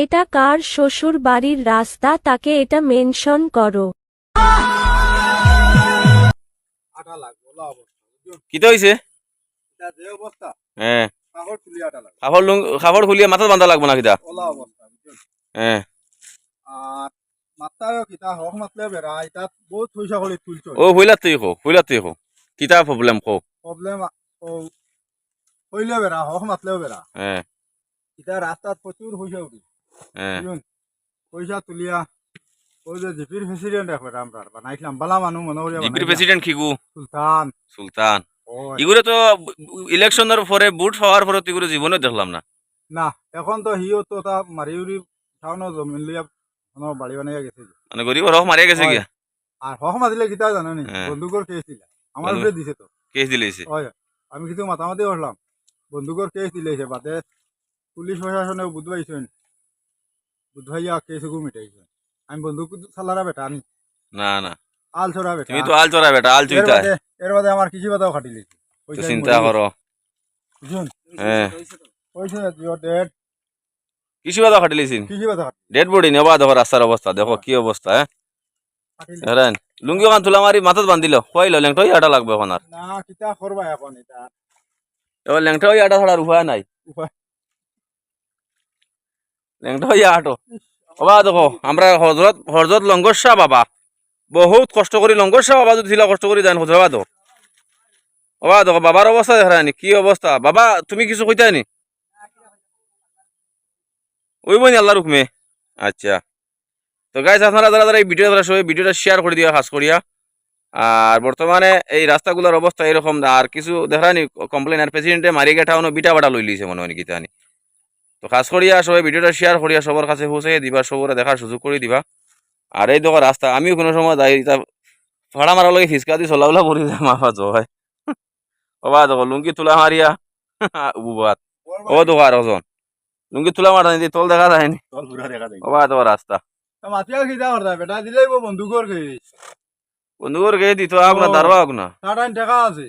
এটা কার শ্বশুর বাড়ির রাস্তা তাকে এটা মেনশন করো। কিতা হইছে? হ্যাঁ খুলিয়ে বান্ধা লাগবো না কিতা ওলা হ্যাঁ কিতা হক মাতলে বেড়া এটা বহুত পয়সা করে তুলছ। ও হইলা তুই খো হইলা তুই খো কিতা প্রবলেম খো প্রবলেম ও হইলেও বেড়া হক মাতলেও বেড়া। হ্যাঁ এটা রাস্তাত প্রচুর পয়সা উঠি পয়সা তুলিয়া ওই যে জিপির প্রেসিডেন্ট একবার আমরা বানাইছিলাম বালা মানুষ মনে করি জিপির প্রেসিডেন্ট খিগু সুলতান। সুলতান। ইগুলো তো ইলেকশনের পরে বুট হওয়ার পরে ইগুলো জীবনে দেখলাম না। না এখন তো হিও তো তা মারি উড়ি টাউনও জমিন লিয়া কোনো বাড়ি বানাইয়া গেছে। মানে গরিব রহ মারিয়া গেছে গিয়া। আর হক মাতিলে কিতা জানো নি হ্যাঁ। বন্দুকর কেস দিলা। আমার উপরে দিছে তো। কেস দিলেছে হয়। আমি কিছু মাতামাতি করলাম বন্দুকর কেস দিলেছে বাদে পুলিশ প্রশাসনে বুধবাইছেন বুধবাইয়া কেস গু মিটাইছেন আমি বন্দুক চালারা বেটা আনি না না। আল ছড়া বেটা। তুমি তো আল চড়া বেটা আল চুইতা। এর বাদে আমার কৃষি বাদাও খাটি লেছি তো চিন্তা করো। বুঝুন? হ্যাঁ। পয়সা জিও ডেট কিছু কথা খাটিলিছিন কৃষি বাদা খাটি ডেড বডি নেবা দেখো রাস্তার অবস্থা দেখো কি অবস্থা হ্যাঁ? খাটি হেরান লুঙ্গি ওখান তুলা মারি মাথাত বান্ধিল খুয়াইল ল্যাংটা আটা লাগবে এখন আর। না কিতা করবা এখন এটা। এবার ল্যাংটা আটা ছাড়ার উপায় নাই। উপায়। ল্যাংটা আটো বাবা দেখো, আমরা হজরত হজরত লঙ্গর শাহ বাবা। বহুত কষ্ট করি লঙ্গর শাহ বাবা যদি কষ্ট করি দেন বাবা তো বাবা দেখো বাবার অবস্থা দেখা নি, কি অবস্থা বাবা, তুমি কিছু কইতাই নি? ওই বই আল্লাহ রুকমে আচ্ছা। তো গাইজ আপনারা যারা যারা এই ভিডিও যারা সবাই ভিডিওটা শেয়ার করে দিয়া খাস করিয়া আর বর্তমানে এই রাস্তাগুলোর অবস্থা এরকম আর কিছু দেখানি কমপ্লেন আর প্রেসিডেন্টে মারি গেঠানো বিটা বাটা লই লিছে মনে হয় গীতানি তো খাস করিয়া সবাই ভিডিওটা শেয়ার করিয়া সবার কাছে পৌঁছে দিবা সবরে দেখার সুযোগ করে দিবা। আর এই দেখো রাস্তা আমিও কোনো সময় যাই তা ভাড়া মারা লগে ফিসকা দি চলাগুলা পড়ি যায় মাফা জয়। বাবা দেখো লুঙ্গি তুলা মারিয়া উবাত ও দেখো আর ওজন লুঙ্গি তুলা মারা নিদি তল দেখা যায়নি বাবা দেখো রাস্তা করতা বেটা দিলেই দিত আপনার না। টাটান টাকা আছে।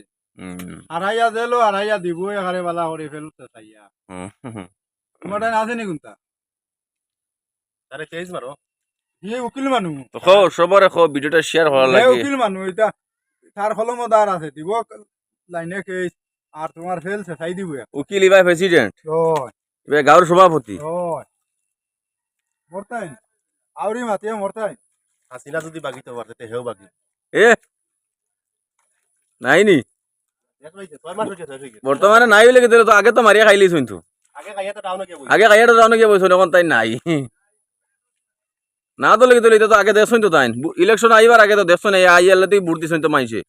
আড়াইয়া দিলো আড়াইয়া দিব এখানে বালা করে ফেলতে চাইয়া আছে নি কোনটা? কেস মারো? ইয়ে উকিল মানুষ তো খো সবরে খো ভিডিওটা শেয়ার করা এ লাগে। উকিল মানুষ এটা তার কলমদার আছে দিব লাইনে কেস আর তোমার ফেলছে চাই দিব উকিল ইবা প্রেসিডেন্ট ওই ইবা গাঁর সভাপতি। ওই মরতাই আউরি মাতিয়া মরতাই হাসিনা যদি বাগিতে পারতে তে হেও বাগি। এ নাই নি বর্তমানে নাই বলে তো আগে তো মারিয়া খাইলি শুনতো আগে কাইয়া তো টাউনে কে বই আগে খাইয়াটা যাও নাকি বলছো এখন তাই নাই। না তো লেগে তো তো আগে দেখছুন তো তাই ইলেকশন আইবার আগে তো দেখছ না আই এলে তুই বুট দিছুন তো মাইছে